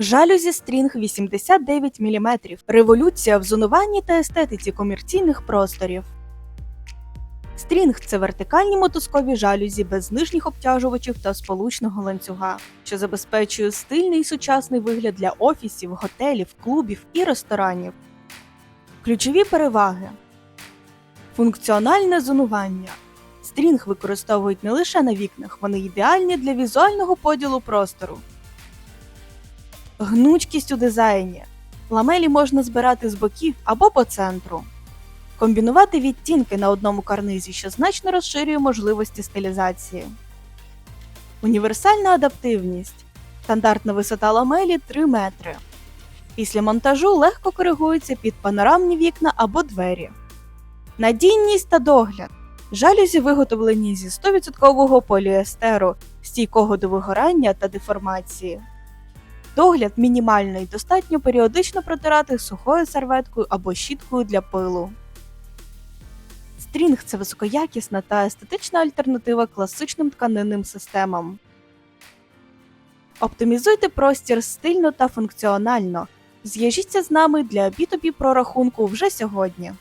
Жалюзі стрінг 89 мм. Революція в зонуванні та естетиці комерційних просторів. Стрінг це вертикальні мотузкові жалюзі без нижніх обтяжувачів та сполучного ланцюга, що забезпечує стильний і сучасний вигляд для офісів, готелів, клубів і ресторанів. Ключові переваги: функціональне зонування. Стрінг використовують не лише на вікнах, вони ідеальні для візуального поділу простору. Гнучкість у дизайні. Ламелі можна збирати з боків або по центру. Комбінувати відтінки на одному карнизі, що значно розширює можливості стилізації. Універсальна адаптивність. Стандартна висота ламелі 3 метри. Після монтажу легко коригується під панорамні вікна або двері. Надійність та догляд. Жалюзі виготовлені зі 100% поліестеру, стійкого до вигорання та деформації. Догляд мінімальний, достатньо періодично протирати сухою серветкою або щіткою для пилу. Стрінг це високоякісна та естетична альтернатива класичним тканинним системам. Оптимізуйте простір стильно та функціонально. Зв'яжіться з нами для B2B прорахунку вже сьогодні.